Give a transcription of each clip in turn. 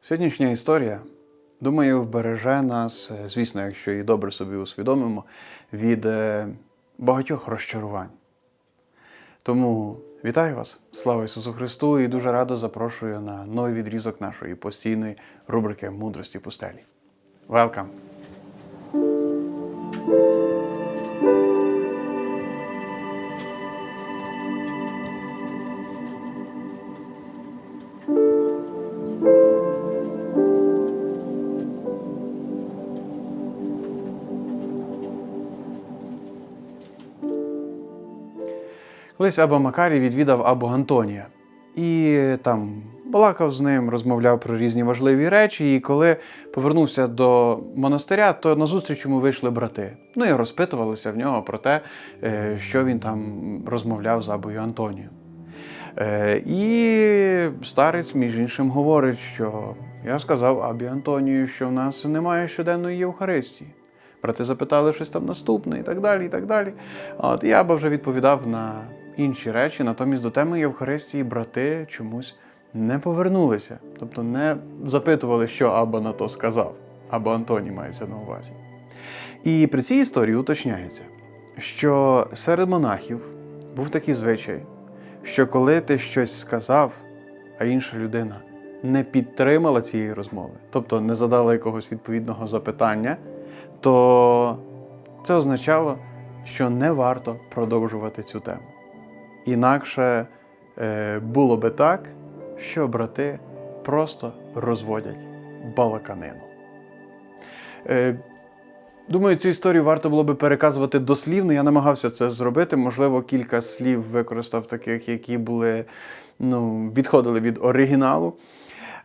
Сьогоднішня історія, думаю, вбереже нас, е, звісно, якщо її добре собі усвідомимо, від е, багатьох розчарувань. Тому вітаю вас, слава Ісусу Христу, і дуже радо запрошую на новий відрізок нашої постійної рубрики Мудрості пустелі. Welcome! Колись Аба Макарій відвідав Абу Антонія і там балакав з ним, розмовляв про різні важливі речі. І коли повернувся до монастиря, то назустріч йому вийшли брати. Ну і розпитувалися в нього про те, е, що він там розмовляв з Абою Антонієм. Е, І старець, між іншим, говорить, що я сказав Абі Антонію, що в нас немає щоденної Євхаристії. Брати запитали щось там наступне і так далі. і так далі. От і Аба вже відповідав на інші речі, натомість до теми Євхаристії брати чомусь не повернулися, тобто не запитували, що Аба на то сказав. Або Антоній мається на увазі. І при цій історії уточняється, що серед монахів був такий звичай, що коли ти щось сказав, а інша людина не підтримала цієї розмови, тобто не задала якогось відповідного запитання, то це означало, що не варто продовжувати цю тему. Інакше е, було би так, що брати просто розводять балаканину. Е, Думаю, цю історію варто було би переказувати дослівно. Я намагався це зробити. Можливо, кілька слів використав таких, які були, ну, відходили від оригіналу.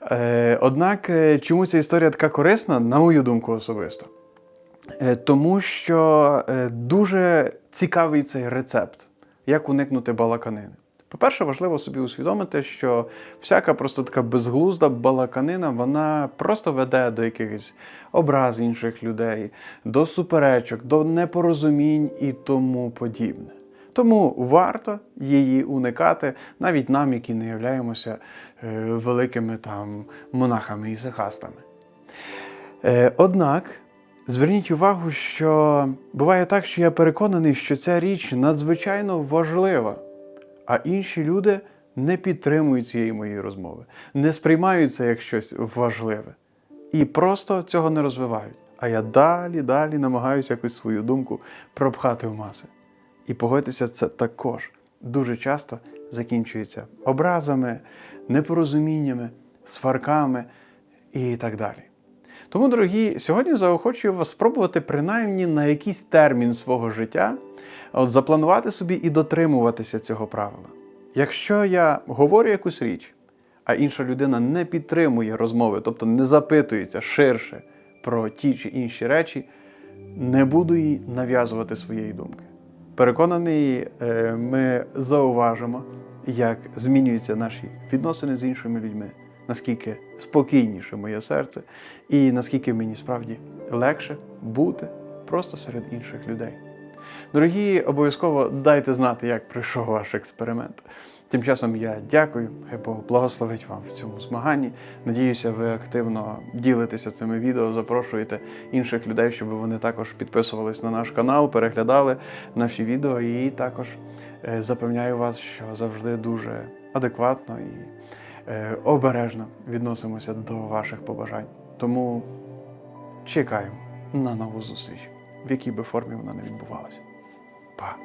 Е, однак, чому ця історія така корисна, на мою думку особисто? Тому що дуже цікавий цей рецепт, як уникнути балаканини. По-перше, важливо собі усвідомити, що всяка просто така безглузда балаканина, вона просто веде до якихось образ інших людей, до суперечок, до непорозумінь і тому подібне. Тому варто її уникати навіть нам, які не являємося е, великими там монахами і сихастами. Е, Однак зверніть увагу, що буває так, що я переконаний, що ця річ надзвичайно важлива, а інші люди не підтримують цієї моєї розмови, не сприймають це як щось важливе і просто цього не розвивають. А я далі, далі намагаюся якусь свою думку пропхати в маси. І погодьтеся, це також дуже часто закінчується образами, непорозуміннями, сварками і так далі. Тому, дорогі, сьогодні заохочую вас спробувати принаймні на якийсь термін свого життя от, запланувати собі і дотримуватися цього правила. Якщо я говорю якусь річ, а інша людина не підтримує розмови, тобто не запитується ширше про ті чи інші речі, не буду їй нав'язувати своєї думки. Переконаний, е, ми зауважимо, як змінюються наші відносини з іншими людьми, наскільки спокійніше моє серце, і наскільки мені справді легше бути просто серед інших людей. Дорогі, обов'язково дайте знати, як пройшов ваш експеримент. Тим часом я дякую, хай Бог благословить вам в цьому змаганні. Надіюся, ви активно ділитеся цими відео, запрошуєте інших людей, щоб вони також підписувались на наш канал, переглядали наші відео. І також е, запевняю вас, що завжди дуже адекватно і обережно відносимося до ваших побажань. Тому чекаємо на нову зустріч, в якій би формі вона не відбувалася. Па!